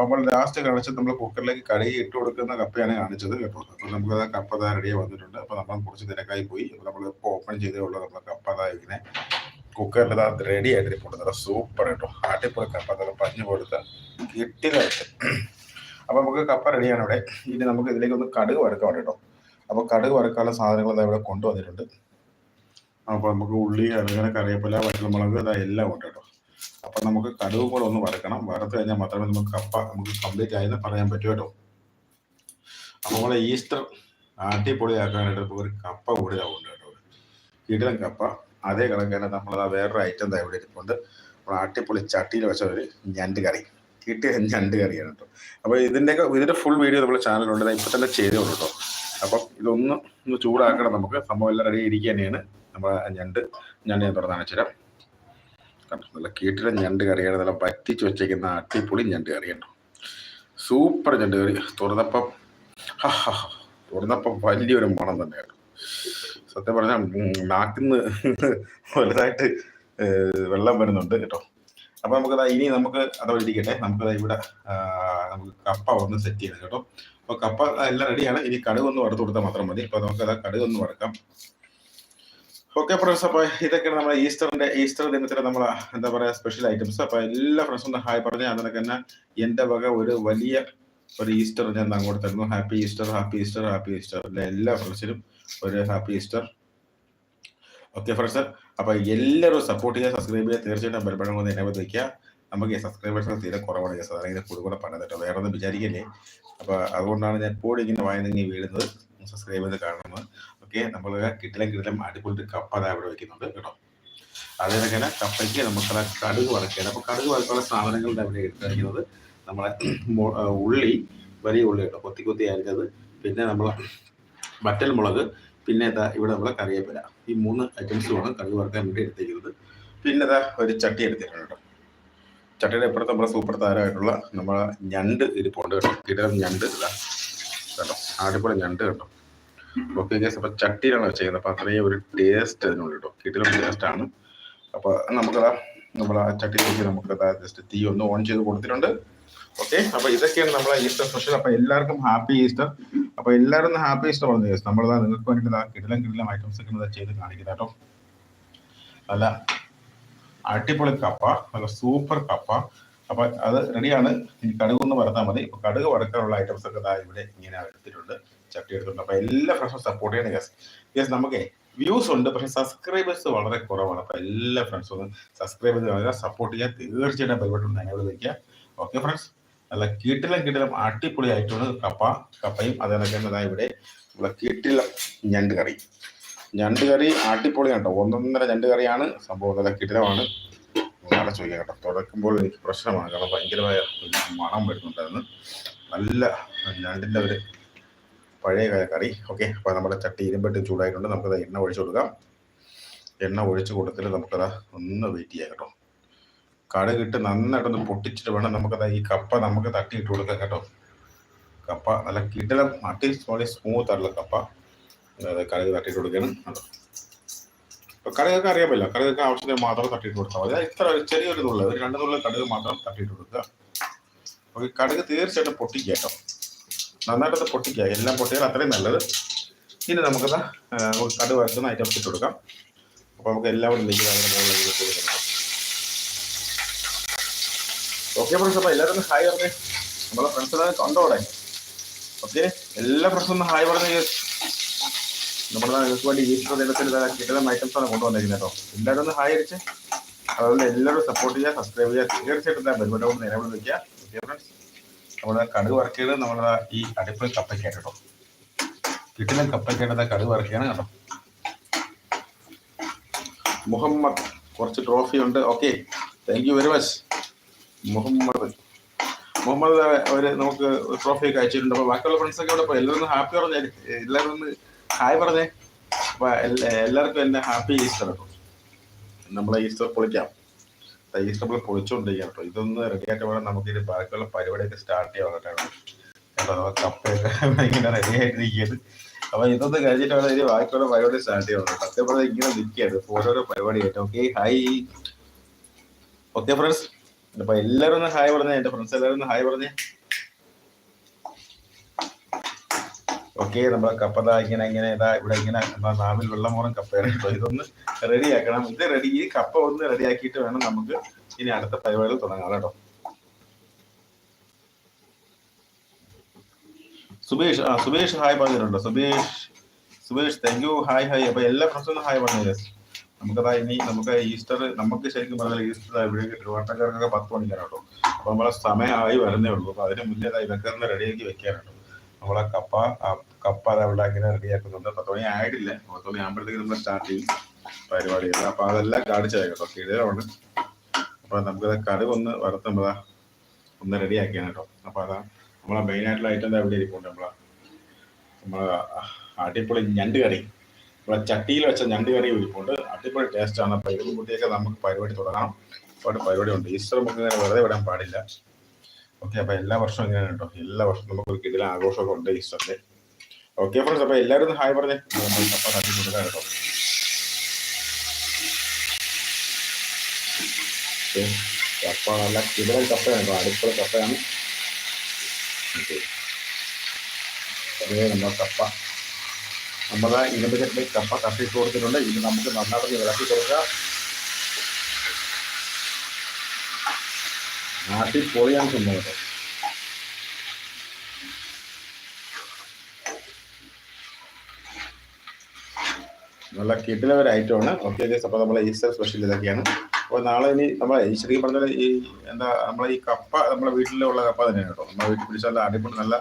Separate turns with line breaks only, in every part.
അപ്പോൾ ലാസ്റ്റ് കാണിച്ചത് നമ്മൾ കുക്കറിലേക്ക് കഴുകി ഇട്ട് കൊടുക്കുന്ന കപ്പയാണ് കാണിച്ചത്. അപ്പോൾ നമുക്ക് ആ കപ്പ താ റെഡിയായി വന്നിട്ടുണ്ട്. അപ്പോൾ നമ്മൾ കുറച്ച് തിരക്കായി പോയി. അപ്പോൾ നമ്മൾ ഇപ്പോൾ ഓപ്പൺ ചെയ്തേ ഉള്ളൂ. നമ്മൾ കപ്പ താ ഇങ്ങനെ കുക്കറിൽ ഇതാ റെഡി ആയിട്ട് നല്ല സൂപ്പർ കേട്ടോ ആട്ടിപ്പോയി കപ്പ നല്ല പഞ്ഞു കിട്ടി കിട്ടിലായിട്ട് അപ്പോൾ നമുക്ക് കപ്പ റെഡിയാണ് ഇവിടെ. ഇനി നമുക്ക് ഇതിലേക്ക് ഒന്ന് കടുക് വറുക്കാം കേട്ടോ. അപ്പോൾ കടുക് വറുക്കാനുള്ള സാധനങ്ങൾ ഇവിടെ കൊണ്ടുവന്നിട്ടുണ്ട്. അപ്പോൾ നമുക്ക് ഉള്ളി അതുപോലെ കറിവേപ്പില വറ്റൽമുളക് ഇതാ എല്ലാം ഉണ്ട് കേട്ടോ. അപ്പൊ നമുക്ക് കടുവും കൂടെ ഒന്ന് വറുക്കണം. വറുത്ത് കഴിഞ്ഞാൽ മാത്രമേ നമുക്ക് കപ്പ നമുക്ക് കംപ്ലീറ്റ് ആയെന്ന് പറയാൻ പറ്റൂ കേട്ടോ. അപ്പൊ നമ്മളെ ഈസ്റ്റർ ആട്ടിപ്പൊളിയാക്കാനായിട്ട് ഇപ്പൊ ഒരു കപ്പ കൂടി ആവുന്നുണ്ട് കേട്ടോ. കിടിലൻ കപ്പ. അതേ കണക്കാണ് നമ്മളത് വേറൊരു ഐറ്റം തന്നെ ഇവിടെ ഇരിപ്പുണ്ട്. നമ്മൾ ആട്ടിപ്പൊളി ചട്ടിയിൽ വെച്ച ഒരു ഞണ്ട് കറി. കിട്ടിയ ഞണ്ട് കറിയാണ് കേട്ടോ. അപ്പൊ ഇതിന്റെയൊക്കെ ഇതിന്റെ ഫുൾ വീഡിയോ നമ്മുടെ ചാനലുണ്ട് ഇപ്പൊ തന്നെ ചെയ്തോളൂ കേട്ടോ. അപ്പം ഇതൊന്ന് ഒന്ന് ചൂടാക്കണം നമുക്ക്. സംഭവം എല്ലാം റെഡി ഇരിക്കുക തന്നെയാണ് നമ്മളെ ഞണ്ട് ഞണ്ട് ഞാൻ തുറന്ന് കാണിച്ചു തരാം കണ്ടോ നല്ല കീട്ടിലെ ഞണ്ട് കറിയാണ് നല്ല പറ്റിച്ച് വെച്ചേക്കുന്ന അട്ടിപ്പൊളി ഞണ്ട് കറിയുണ്ടോ സൂപ്പർ ഞണ്ട് കറി. തുറന്നപ്പം. തുറന്നപ്പം വലിയൊരു മണം തന്നെയാണ് സത്യം പറഞ്ഞാൽ നാട്ടിന്ന് വലുതായിട്ട് വെള്ളം വരുന്നുണ്ട് കേട്ടോ. അപ്പൊ നമുക്ക് ഇനി നമുക്ക് അതവിടെ ഇരിക്കട്ടെ. നമുക്ക് ഇവിടെ നമുക്ക് കപ്പ ഒന്ന് സെറ്റ് ചെയ്യണം കേട്ടോ. അപ്പൊ കപ്പ എല്ലാം റെഡിയാണ് ഇനി കടുക് വറുത്ത് കൊടുത്താൽ മാത്രം മതി. അപ്പൊ നമുക്ക് അത് കടുക് വറക്കാം. ഓക്കെ ഫ്രണ്ട്സ് അപ്പൊ ഇതൊക്കെയാണ് നമ്മുടെ ഈസ്റ്ററിന്റെ ഈസ്റ്റർ ദിനത്തിലെ നമ്മളെ എന്താ പറയാ സ്പെഷ്യൽ ഐറ്റംസ് അപ്പൊ എല്ലാ ഫ്രണ്ട്സും ഹായ് പറഞ്ഞു അതിനൊക്കെ തന്നെ എന്റെ വക ഒരു വലിയ ഒരു ഈസ്റ്റർ ഞാൻ അങ്ങോട്ട് തരുന്നു happy Easter happy Easter happy Easter എല്ലാ ഫ്രണ്ട്സിനും ഒരു ഹാപ്പി ഈസ്റ്റർ ഓക്കെ ഫ്രണ്ട്സ് അപ്പൊ എല്ലാവരും സപ്പോർട്ട് ചെയ്യുക സബ്സ്ക്രൈബ് ചെയ്യുക. തീർച്ചയായിട്ടും ബലപ്പെടം കൊണ്ട് എന്നെ വെക്കുക. നമുക്ക് സബ്സ്ക്രൈബേഴ്സ് തീരെ കുറവാണ് കേസ് അതായത് കൂടുതൽ കൂടെ പറഞ്ഞത് കേട്ടോ വേറെ ഒന്നും വിചാരിക്കല്ലേ? അപ്പൊ അതുകൊണ്ടാണ് ഞാൻ എപ്പോഴും ഇങ്ങനെ വായനങ്ങി വീഴുന്നത്. സബ്സ്ക്രൈബ് ചെയ്ത് കാണുന്നത്. ഓക്കെ നമ്മൾ കിട്ടിലും കിട്ടിലും അടിപൊളി കപ്പ അതാ ഇവിടെ വെക്കുന്നുണ്ട് കേട്ടോ. അതേപോലെ കപ്പയ്ക്ക് നമുക്ക് കടുക് വറക്കുകയാണ് അപ്പൊ കടുക് വറക്കാനുള്ള സാധനങ്ങളുടെ അവിടെ എടുത്തിരിക്കുന്നത് നമ്മളെ ഉള്ളി വലിയ ഉള്ളി കേട്ടോ. കൊത്തി കൊത്തി അരിഞ്ഞത്. പിന്നെ നമ്മൾ വറ്റൽ മുളക് പിന്നെ ഇതാ ഇവിടെ നമ്മളെ കറിവേപ്പില. ഈ മൂന്ന് ഐറ്റംസുമാണ് കടുക് വറക്കാൻ വേണ്ടി എടുത്തിരിക്കുന്നത്. പിന്നെ ഇതാ ഒരു ചട്ടി എടുത്തിട്ടുണ്ട് കേട്ടോ. ചട്ടിയുടെ ഇപ്പുറത്ത് നമ്മുടെ സൂപ്പർ താരമായിട്ടുള്ള നമ്മളെ ഞണ്ട് ഇരിപ്പുണ്ട് കേട്ടോ. കിടം ഞണ്ട് ഇതാ. കേട്ടോ ആടിപ്പുറം ഞണ്ട് കേട്ടോ. ഓക്കെ ഗേസ് അപ്പൊ ചട്ടിയിലാണ് ചെയ്യുന്നത് അപ്പൊ അത്രയും ഒരു ടേസ്റ്റ് അതിനുണ്ട് കേട്ടോ കിട്ടിലും ടേസ്റ്റ് ആണ്. അപ്പൊ നമുക്കതാ നമ്മൾ ആ ചട്ടിയിലേക്ക് നമുക്ക് ജസ്റ്റ് തീ ഒന്ന് ഓൺ ചെയ്ത് കൊടുത്തിട്ടുണ്ട്. ഓക്കെ അപ്പൊ ഇതൊക്കെയാണ് നമ്മളെ ഈസ്റ്റർ സ്പെഷ്യൽ. അപ്പൊ എല്ലാവർക്കും ഹാപ്പി ഈസ്റ്റർ. അപ്പൊ എല്ലാവരും ഹാപ്പി ഈസ്റ്റർ പറഞ്ഞു നമ്മൾ നമ്മളതാ നിങ്ങൾക്ക് വേണ്ടിയിട്ട് കിടിലം കിടിലം ഐറ്റംസ് ഒക്കെ ചെയ്ത് കാണിക്കുന്നത് കേട്ടോ നല്ല അടിപൊളി കപ്പ. നല്ല സൂപ്പർ കപ്പ. അപ്പൊ അത് റെഡിയാണ് ഇനി കടുകൊന്ന് വറുത്താൽ മതി. കടുക് വറുക്കാനുള്ള ഐറ്റംസ് ഒക്കെ ഇവിടെ ഇങ്ങനെ എടുത്തിട്ടുണ്ട്. ചട്ടി എടുത്തിട്ടുണ്ട് അപ്പൊ എല്ലാ ഫ്രണ്ട്സും സപ്പോർട്ട് ചെയ്യണം യെസ് യെസ് നമുക്ക് വ്യൂസ് ഉണ്ട് പക്ഷെ സബ്സ്ക്രൈബേഴ്സ് വളരെ കുറവാണ്. അപ്പൊ എല്ലാ ഫ്രണ്ട്സും ഒന്ന് സബ്സ്ക്രൈബ് ചെയ്ത് വളരെ സപ്പോർട്ട് ചെയ്യാൻ തീർച്ചയായിട്ടും പരിപാടി എനേബിൾ വയ്ക്കുക ഓക്കെ ഫ്രണ്ട്സ് നല്ല കീട്ടിലും കീട്ടിലും അടിപൊളി ആയിട്ടാണ് കപ്പ കപ്പയും അതേപോലെ തന്നെ ഇവിടെ. നമ്മളെ കീട്ടിലും ഞണ്ട് കറി. ഞണ്ട് കറി അടിപൊളിയാണ് കേട്ടോ. ഒന്നൊന്നര ഞണ്ട് കറിയാണ്. സംഭവം നല്ല കിടിലമാണ്. നാളെ ചോദിക്കാം കേട്ടോ. തുടക്കുമ്പോൾ എനിക്ക് പ്രശ്നമാണ്. കാരണം ഭയങ്കരമായ മണം വരുന്നുണ്ടായിരുന്നു. നല്ല ഞണ്ടിന്റെ ഒരു പഴയ കറി. ഓക്കെ അപ്പോൾ നമ്മുടെ ചട്ടി ഇരുമ്പെട്ട് ചൂടായിട്ടുണ്ട്. നമുക്കത് എണ്ണ ഒഴിച്ചു കൊടുക്കാം. എണ്ണ ഒഴിച്ച് കൊടുത്തിൽ നമുക്കത് ഒന്ന് വെയിറ്റ് ചെയ്യാം കേട്ടോ. കടുകിട്ട് നന്നായിട്ടൊന്ന് പൊട്ടിച്ചിട്ട് വേണം നമുക്കത് ഈ കപ്പ നമുക്ക് തട്ടിയിട്ട് കൊടുക്കാം കേട്ടോ. കപ്പ നല്ല കിടലം അട്ടി വളരെ സ്മൂത്ത് ആയിട്ടുള്ള കപ്പ. കടുക് തട്ടിയിട്ട് കൊടുക്കുകയാണ് കേട്ടോ. അപ്പോൾ കടുകൊക്കെ അറിയാമല്ലോ. കടുകൊക്കെ ആവശ്യത്തിന് മാത്രം തട്ടിയിട്ട് കൊടുത്താൽ മതി. ഇത്ര ചെറിയൊരു നുള്ളു ഒരു രണ്ട് നുള്ളു കടുക് മാത്രം തട്ടിയിട്ട് കൊടുക്കുക. അപ്പോൾ ഈ കടുക് തീർച്ചയായിട്ടും പൊട്ടിക്കുക കേട്ടോ. നന്നായിട്ടത് പൊട്ടിക്കുക. എല്ലാം പൊട്ടിയാൽ അത്രയും നല്ലത്. ഇനി നമുക്കത് കടു വറുക്കുന്ന ഐറ്റംസ് ഇട്ട് കൊടുക്കാം. അപ്പൊ നമുക്ക് എല്ലാവരും നെയ്യ് അതിന്റെ മുകളിലേക്ക് ഇട്ട് കൊടുക്കണം ഓക്കെ ഫ്രണ്ട്സ് അപ്പൊ എല്ലാവരും ഹായ് പറഞ്ഞേ. നമ്മളെ ഫ്രണ്ട്സ് കണ്ടോടെ ഓക്കെ എല്ലാ ഫ്രണ്ട്സും ഒന്ന് ഹായ് പറഞ്ഞു. നമ്മുടെ നിങ്ങൾക്ക് വേണ്ടി ഈസ്റ്റർ ദിനത്തിൽ കിട്ടുന്ന ഐറ്റംസ് ആണ് കൊണ്ടുവന്നിരിക്കുന്നത് കേട്ടോ. എല്ലാവരും ഒന്ന് ഹായ് അടിച്ച്. അതുകൊണ്ട് എല്ലാവരും സപ്പോർട്ട് ചെയ്യുക സബ്സ്ക്രൈബ് ചെയ്യുക. തീർച്ചയായിട്ടും ബെൽബട്ടൺ നേരെ വിളിക്കുക. ഓക്കെ ഫ്രണ്ട്സ് നമ്മുടെ കടുക് വറക്കിയത് നമ്മുടെ ഈ അടുപ്പിൽ കപ്പയ്ക്കാണ് കേട്ടോ കിട്ടുന്ന കപ്പയ്ക്കായിട്ട് കടുക് വറക്കുകയാണ് കേട്ടോ. മുഹമ്മദ് കുറച്ച് ട്രോഫി ഉണ്ട്. Okay thank you very much Muhammad. Muhammad അവർ നമുക്ക് ട്രോഫി ഒക്കെ അയച്ചിട്ടുണ്ട്. അപ്പൊ ബാക്കിയുള്ള ഫ്രണ്ട്സ് ഒക്കെ ഇവിടെ എല്ലാവരും ഹാപ്പി പറഞ്ഞേ. എല്ലാവരും ഒന്ന് ഹായ് പറഞ്ഞേ. അപ്പൊ എല്ലാവർക്കും എന്നെ ഹാപ്പി ഈസ്റ്റർ കേട്ടോ. നമ്മളെ ഈസ്റ്റർ പൊളിക്കാം. ഈസ്റ്റർ നമ്മൾ പൊളിച്ചുകൊണ്ടിരിക്കുക കേട്ടോ ഇതൊന്ന് റെഡി ആയിട്ട് വേണം നമുക്ക് ഇത് ബാക്കിയുള്ള പരിപാടിയൊക്കെ സ്റ്റാർട്ട് ചെയ്യാൻ കേട്ടോ കേട്ടോ കപ്പയൊക്കെ ഇങ്ങനെ റെഡി ആയിട്ടിരിക്കുന്നത് അപ്പൊ ഇതൊന്ന് കഴിഞ്ഞിട്ട് വേണം ഇനി ബാക്കിയുള്ള പരിപാടി സ്റ്റാർട്ട് ചെയ്യാൻ സത്യം പറഞ്ഞാൽ ഇങ്ങനെ നിൽക്കുകയാണ്. ഓരോരോ പരിപാടി ആയിട്ട് ഓക്കെ ഹായ് ഓക്കെ ഫ്രണ്ട്സ് അപ്പൊ എല്ലാവരും ഒന്ന് ഹായ് പറഞ്ഞേ. എന്റെ ഫ്രണ്ട്സ് എല്ലാവരും ഒന്ന് ഹായ് പറഞ്ഞേ. ഓക്കെ നമ്മളെ കപ്പത ഇങ്ങനെ ഇങ്ങനെ ഇതാ ഇവിടെ ഇങ്ങനെ നാവിൽ വെള്ളമോറം കപ്പയാണ് കേട്ടോ ഇതൊന്ന് റെഡിയാക്കണം ഇത് റെഡി ഈ കപ്പ ഒന്ന് റെഡിയാക്കിയിട്ട് വേണം നമുക്ക് ഇനി അടുത്ത പരിപാടികൾ തുടങ്ങാം. കേട്ടോ. സുബേഷ് ആ സുബേഷ് ഹായ് പറഞ്ഞിട്ടുണ്ടോ. Subesh Subesh thank you hi hi അപ്പൊ എല്ലാ ഫ്രണ്ട്സും ഹായ് പറഞ്ഞു യെസ് നമുക്കതാ ഇനി നമുക്ക് ഈസ്റ്റർ നമുക്ക് ശരിക്കും പറഞ്ഞാൽ ഈസ്റ്റർ ഇവിടെ തിരുവാട്ടക്കാർക്കൊക്കെ പത്ത് മണിക്കാണ് കേട്ടോ. അപ്പൊ നമ്മളെ സമയമായി വരുന്നേ ഉള്ളൂ. അപ്പൊ അതിന് മുന്നേ ദാ റെഡിയാക്കി വെക്കാനാണ്. നമ്മളെ കപ്പ കപ്പ അത് അവിടെ ഇങ്ങനെ റെഡിയാക്കുന്നുണ്ട് പത്ത് മണി ആയിട്ടില്ല. പത്ത് മണി ആകുമ്പോഴത്തേക്ക് നമ്മൾ സ്റ്റാർട്ട് ചെയ്യും പരിപാടികൾ അപ്പൊ അതെല്ലാം കാണിച്ചു തരാം കേട്ടോ. കിഴമാണ് അപ്പൊ നമുക്ക് കടുവ് ഒന്ന് വറുത്തുമ്പോഴാ ഒന്ന് റെഡിയാക്കിയാണ് കേട്ടോ. അപ്പൊ അതാ നമ്മളെ മെയിൻ ആയിട്ടുള്ള ഐറ്റം എവിടെ ഇരിക്കുന്നുണ്ട് നമ്മളെ നമ്മളെ അടിപൊളി ഞണ്ട് കറി. നമ്മളെ ചട്ടിയിൽ വെച്ച ഞണ്ട് കറി ഇരിപ്പുണ്ട്. അടിപൊളി ടേസ്റ്റ് ആണ്. അപ്പൊ ഇതും കുട്ടിയൊക്കെ നമുക്ക് പരിപാടി തുടങ്ങാം. ഒരുപാട് പരിപാടി ഉണ്ട് ഈസ്റ്റർ നമുക്ക് വെറുതെ വിടാൻ പാടില്ല. ഓക്കെ അപ്പൊ എല്ലാ വർഷവും ഇങ്ങനെയാണ് കേട്ടോ. എല്ലാ വർഷവും നമുക്ക് ഒരു കിടിലൻ ആഘോഷമൊക്കെ ഉണ്ട് ഈസ്റ്ററിന്റെ ഓക്കെ ഫ്രണ്ട്സ് അപ്പൊ എല്ലാവരും ഒന്ന് ഹായ് പറഞ്ഞേ. നമ്മൾ കപ്പ തട്ടി കൊടുക്കാം കേട്ടോ. കപ്പ നല്ല കിടിലൻ കപ്പയാണ് കേട്ടോ. കപ്പയാണ് ഓക്കെ നമ്മൾ കപ്പ നമ്മളെ ഇരുമ്പ് കപ്പ കത്തിയിട്ട് കൊടുത്തിട്ടുണ്ട് ഇത് നമുക്ക് നന്നായിട്ട് ഇളക്കി കൊടുക്കുക നാട്ടിൽ പൊളിയാണ് കേട്ടോ നല്ല കിട്ടിലെ ഒരു ഐറ്റമാണ് ഓക്കെ അപ്പോൾ നമ്മളെ ഈസ്റ്റർ സ്പെഷ്യൽ ഇതൊക്കെയാണ്. അപ്പോൾ നാളെ ഇനി നമ്മളെ ഈ ശരിക്കും പറഞ്ഞാൽ ഈ എന്താ നമ്മളെ ഈ കപ്പ നമ്മളെ വീട്ടിലുള്ള കപ്പ തന്നെയാണ് കേട്ടോ. നമ്മളെ വീട്ടിൽ പിടിച്ചാൽ അടിപൊളി നല്ല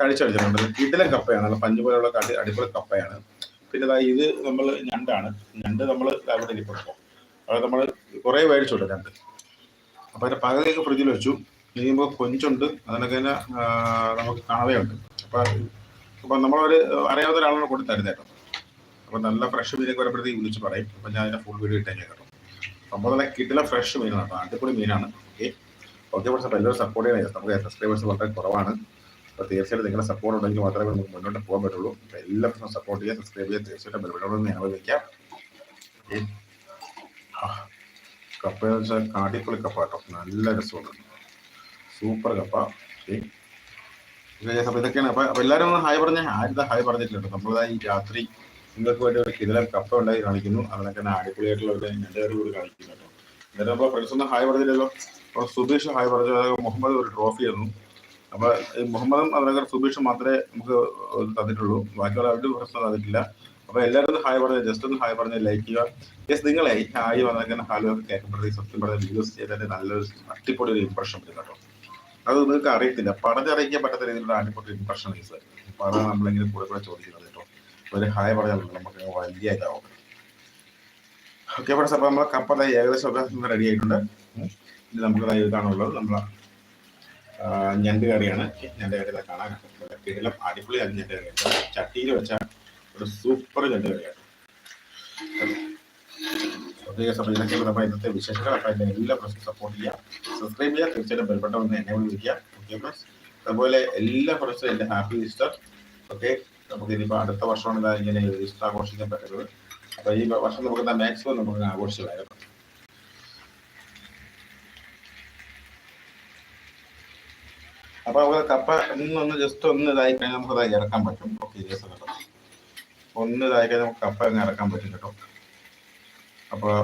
കഴിച്ചടിച്ചിട്ടുണ്ട് കിട്ടിലെ കപ്പയാണ്. നല്ല പഞ്ച് പോലെയുള്ള അടിപൊളി കപ്പയാണ്. പിന്നെ ഇത് നമ്മൾ ഞണ്ടാണ്. ഞണ്ട് നമ്മൾ അവിടെ ഇരിപ്പുണ്ടോ. അത് നമ്മൾ കുറേ മേടിച്ചുണ്ട് ഞണ്ട്. അപ്പോൾ അതിന്റെ പകുതിയൊക്കെ ഫ്രിഡ്ജിൽ വെച്ചു. കഴിയുമ്പോൾ കൊഞ്ചുണ്ട്. അതിനൊക്കെ തന്നെ നമുക്ക് കണവയുണ്ട്. അപ്പോൾ അപ്പോൾ നമ്മളൊരു അറിയാവുന്ന ഒരാളോട് കൊണ്ട് തരുന്നേട്ടോ അപ്പോൾ നല്ല ഫ്രഷ് മീനൊക്കെ വരുമ്പോഴത്തേക്ക് വിളിച്ച് പറയും. അപ്പോൾ ഞാൻ അതിന്റെ ഫുൾ വീഡിയോ ഇട്ടേക്കാം കേട്ടോ. അപ്പോൾ നല്ല കിട്ടില്ല ഫ്രഷ് മീനാണ് കേട്ടോ. അടിപൊളി മീനാണ്. ഓക്കെ ഓക്കെ പക്ഷേ എല്ലാവരും സപ്പോർട്ട് ചെയ്യണം. നമുക്ക് സബ്സ്ക്രൈബേഴ്സ് വളരെ കുറവാണ്. അപ്പോൾ തീർച്ചയായിട്ടും നിങ്ങളുടെ സപ്പോർട്ട് ഉണ്ടെങ്കിൽ മാത്രമേ നമുക്ക് മുന്നോട്ട് പോകാൻ പറ്റുള്ളൂ. അപ്പോൾ എല്ലാ പ്രശ്നം സപ്പോർട്ട് ചെയ്യുക സബ്സ്ക്രൈബ് ചെയ്യുക. തീർച്ചയായിട്ടും ബെൽബട്ടോട് ഞങ്ങൾ വയ്ക്കാം ഓക്കെ കപ്പ എന്ന് വെച്ചാൽ കാട്ടിപ്പുളി കപ്പ കേട്ടോ. നല്ല രസമുണ്ട്. സൂപ്പർ കപ്പ. ഓക്കെ അപ്പോൾ ഇതൊക്കെയാണ്. അപ്പോൾ അപ്പോൾ എല്ലാവരും ഒന്ന് ഹായ് പറഞ്ഞ ആരും ഹായ് പറഞ്ഞിട്ടില്ല നമ്മളിതാ ഈ രാത്രി നിങ്ങൾക്ക് വേണ്ടി ഒരു കിതലൻ കപ്പ ഉണ്ടായി കാണിക്കുന്നു. അതിനൊക്കെ തന്നെ അടിപൊളിയായിട്ടുള്ള ഒരു ഞണ്ടേറി കൂടി കാണിക്കുന്നു കേട്ടോ. എന്നിട്ട് നമ്മൾ ഫ്രണ്ട്സ് ഒന്നും ഹായ് പറഞ്ഞില്ലല്ലോ. അപ്പോൾ സുബീഷ് ഹായ് പറഞ്ഞു മുഹമ്മദ് ഒരു ട്രോഫി ആയിരുന്നു അപ്പോൾ ഈ മുഹമ്മദും അതിനൊക്കെ സുബീഷും മാത്രമേ നമുക്ക് തന്നിട്ടുള്ളൂ. ബാക്കിയുള്ള അവരുടെ പ്രശ്നം തന്നിട്ടില്ല. അപ്പോൾ എല്ലാവരും ഹായ് പറഞ്ഞു ജസ്റ്റ് ഒന്ന് ഹായ് പറഞ്ഞ് ലൈക്ക് ചെയ്യുക. യെസ് നിങ്ങളെ ഹായ് വന്നാൽ ഹാലോ ഒക്കെ കേൾക്കുമ്പോഴത്തേക്ക് സത്യം പറഞ്ഞ വീഡിയോസ് ചെയ്തതിന്റെ നല്ലൊരു അടിപൊളി ഒരു ഇമ്പ്രഷൻ വരും കേട്ടോ. അത് നിങ്ങൾക്ക് അറിയത്തില്ല. പറഞ്ഞറിയിക്കാൻ പറ്റാത്ത രീതിയിലുള്ള അടിപൊളി ഇമ്പ്രഷൻ ഈസ് അപ്പൊ അതാണ് നമ്മളിങ്ങനെ കൂടെ കൂടെ ചോദിക്കുന്നത് കേട്ടോ. ഒരു ഹായ് പറഞ്ഞാൽ നമുക്ക് വലിയ ഇതാവും. ഓക്കെ ഫ്രണ്ട്സ് അപ്പോൾ നമ്മളെ കപ്പ ഏകദേശം ഒക്കെ റെഡി ആയിട്ടുണ്ട്. ഇത് നമുക്ക് ഇതാണുള്ളത് നമ്മളെ ഞണ്ട് കറിയാണ്. ഞണ്ട് കറി കാണാൻ കിടലം അടിപൊളി ഞണ്ട് കറിയാണ് ചട്ടിയിൽ വെച്ച ഒരു സൂപ്പർ ഇതൊക്കെ നമ്മൾ ഇന്നത്തെ വിശേഷങ്ങൾ എല്ലാ സപ്പോർട്ട് ചെയ്യുക സബ്സ്ക്രൈബ് ചെയ്യുക തീർച്ചയായിട്ടും ബെൽബട്ടൺ ഒന്ന് എന്നെ വിളിക്കുക. ഓക്കെ ഫ്രണ്ട്സ് അതുപോലെ എല്ലാ ഫ്രണ്ട്സും ഹാപ്പി ഈസ്റ്റർ ഓക്കെ നമുക്ക് ഇനിയിപ്പോൾ അടുത്ത വർഷമാണ് ഇങ്ങനെ ഈസ്റ്റർ ആഘോഷിക്കാൻ പറ്റുന്നത് ഈ വർഷം നമുക്ക് എന്താ മാക്സിമം നമുക്ക് ആഘോഷിച്ചതായിരുന്നു. അപ്പോൾ നമുക്ക് കപ്പ ഒന്ന് ജസ്റ്റ് ഒന്ന് ഇതായി കഴിഞ്ഞാൽ നമുക്ക് ഇറക്കാൻ പറ്റും. ഓക്കെ ഒന്ന് ഇതായിക്കാൻ നമുക്ക് കപ്പ അങ്ങ് ഇറക്കാൻ പറ്റും കേട്ടോ. അപ്പോൾ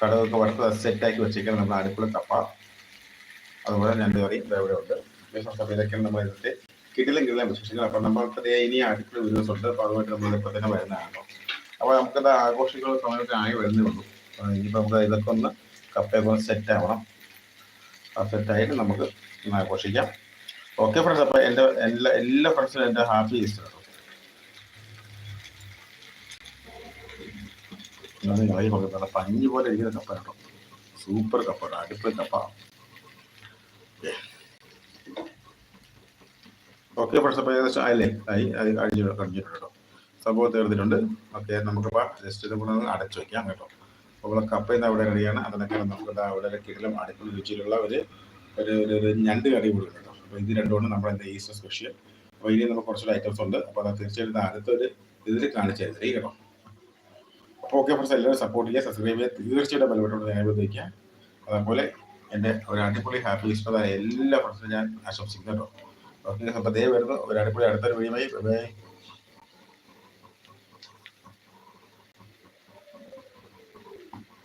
കടകൊക്കെ വറുത്ത് സെറ്റാക്കി വെച്ചേക്കാൻ നമ്മൾ അടുക്കള കപ്പ. അതുപോലെ രണ്ട് കറി ഇവിടെ ഉണ്ട്. അപ്പോൾ ഇതൊക്കെ നമ്മൾ ഇന്നത്തെ കിടിലും കിടിലും വിശേഷങ്ങൾ. അപ്പോൾ നമ്മൾക്ക് ഇനി അടുക്കള വീഡിയോസ് ഉണ്ട്. അപ്പോൾ അതുമായിട്ട് നമ്മൾ ഇപ്പോൾ തന്നെ വരുന്നതാണല്ലോ അപ്പോൾ നമുക്കത് ആഘോഷിക്കുന്ന സമയമൊക്കെ ആയി വരുന്നേ ഉള്ളൂ. ഇനിയിപ്പോൾ നമുക്ക് ഇതൊക്കെ ഒന്ന് കപ്പയൊക്കെ ഒന്ന് സെറ്റ് ആവണം. ആ സെറ്റായിട്ട് നമുക്ക് ഒന്ന് ആഘോഷിക്കാം. ഓക്കെ ഫ്രണ്ട്സ് അപ്പോൾ എന്റെ എല്ലാ എല്ലാ ഫ്രണ്ട്സിനും എന്റെ ഹാപ്പി ഈസ്റ്റർ കേട്ടോ കളി കൊടുക്കുന്നത് പഞ്ഞി പോലെ ഇരിക്കുന്ന കപ്പ കേട്ടോ. സൂപ്പർ കപ്പ കേട്ടോ അടിപൊളി കപ്പ. ഓക്കെ ഫ്രണ്ട്സ് അപ്പോൾ ഏകദേശം ആയില്ലേ? ആയി അത് കഴിഞ്ഞു കഴിഞ്ഞിട്ടുണ്ട് സംഭവം തീർന്നിട്ടുണ്ട്. ഓക്കെ നമുക്കിപ്പോൾ ജസ്റ്റ് കൂടെ ഒന്ന് അടച്ചു വയ്ക്കാം കേട്ടോ. അപ്പോൾ കപ്പ ഇന്ന് അവിടെ റെഡിയാണ്. അതിനൊക്കെ നമുക്ക് അവിടെ കിടലും അടിപൊളി രുചിയിലുള്ള ഒരു ഒരു ഒരു ഞണ്ട് കൂടി ഉണ്ട് കേട്ടോ. അപ്പോൾ ഇത് രണ്ടുകൊണ്ട് നമ്മുടെ ഈസ്റ്റർ സ്പെഷ്യൽ അപ്പോൾ ഇനി നമുക്ക് കുറച്ചുകൂടെ ഐറ്റംസ് ഉണ്ട്. അപ്പോൾ അത് തീർച്ചയായിട്ടും അടുത്തൊരു ഇതിൽ കാണിച്ചു തരുന്നത്. കേട്ടോ ഓക്കെ ഫ്രണ്ട്സ് എല്ലാവരും സപ്പോർട്ട് ചെയ്യുക സബ്സ്ക്രൈബ് ചെയ്യുക തീർച്ചയായിട്ടും ബലപ്പെട്ടോട് ഞാൻ ഉപയോഗിക്കാം അതുപോലെ എന്റെ ഒരു അടിപൊളി ഹാപ്പി ഇഷ്ടമായ എല്ലാ ഫ്രണ്ട്സിനും ഞാൻ ആശംസിക്കുന്നു കേട്ടോ. അപ്പോൾ ദയവരുന്നു ഒരു അടിപൊളി അടുത്തൊരു ബൈ